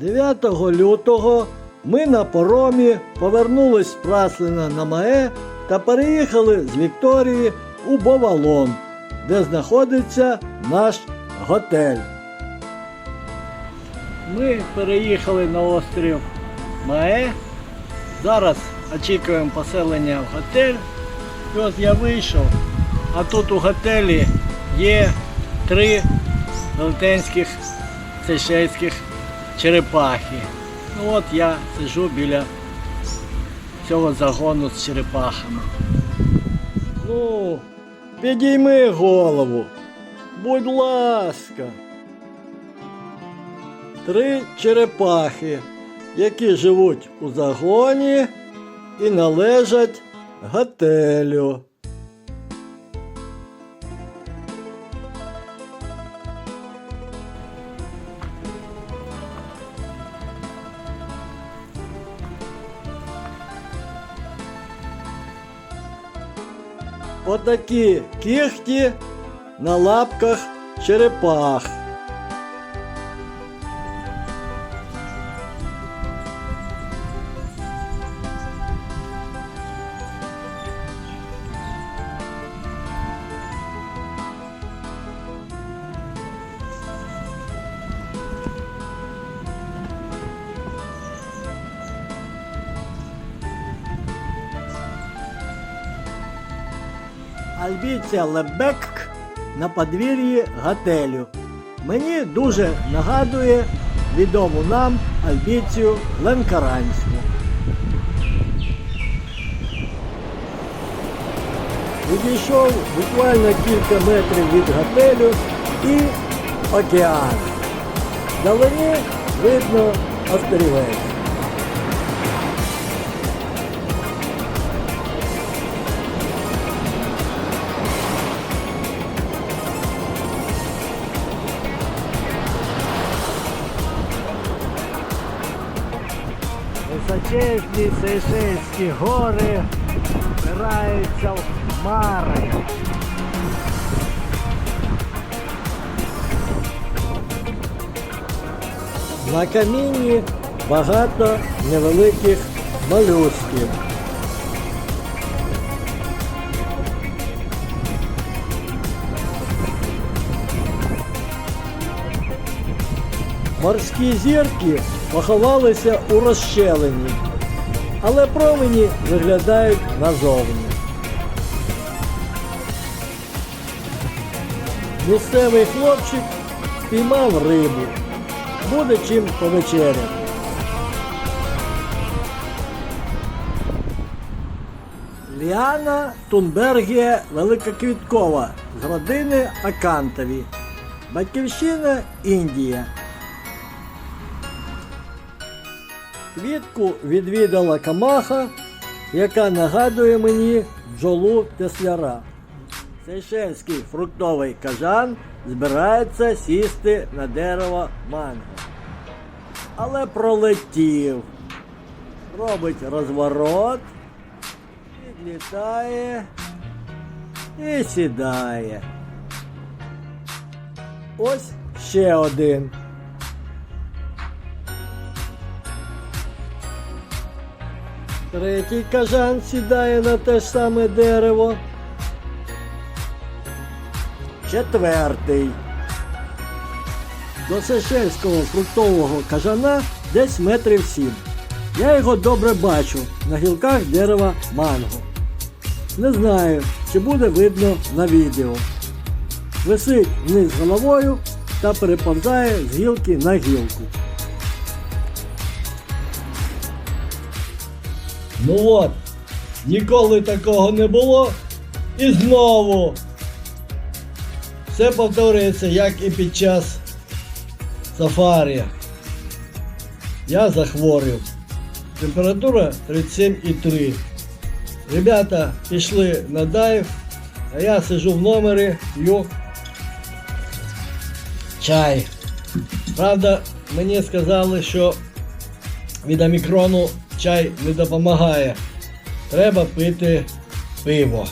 9 лютого ми на поромі повернулись з Праслина на Мае та переїхали з Вікторії у Бовалон, де знаходиться наш готель. Ми переїхали на острів Мае. Зараз очікуємо поселення в готель. І от я вийшов, а тут у готелі є три велетенських сейшельських черепахи. Ну от я сижу біля цього загону з черепахами. Ну, підійми голову. Будь ласка. Три черепахи, які живуть у загоні і належать готелю. Отакі кіхті на лапках черепах. Альбіція Лебек на подвір'ї готелю. Мені дуже нагадує відому нам Альбіцію Ленкаранську. Відійшов буквально кілька метрів від готелю і океан. Вдалині видно острівець. Височезні Сейшельські гори впираються в хмари. На камінні багато невеликих молюсків. Морські зірки поховалися у розщелині, але промені виглядають назовні. Місцевий хлопчик спіймав рибу. Буде чим повечеряти. Ліана Тунбергія Великоквіткова з родини Акантові. Батьківщина Індія. Квітку відвідала камаха, яка нагадує мені бджолу тесляра. Сейшельський фруктовий кажан збирається сісти на дерево манго. Але пролетів. Робить розворот, підлітає і сідає. Ось ще один. Третій кажан сідає на те ж саме дерево. Четвертий. До Сешельського фруктового кажана десь метрів сім. Я його добре бачу на гілках дерева манго. Не знаю, чи буде видно на відео. Висить вниз головою та переповзає з гілки на гілку. Ну от, ніколи такого не було. І знову все повторюється, як і під час сафарі. Я захворів. Температура 37,3. Ребята пішли на дайв, а я сижу в номері, п'ю чай. Правда, мені сказали, що від омікрону чай не допомагає. Треба пити пиво.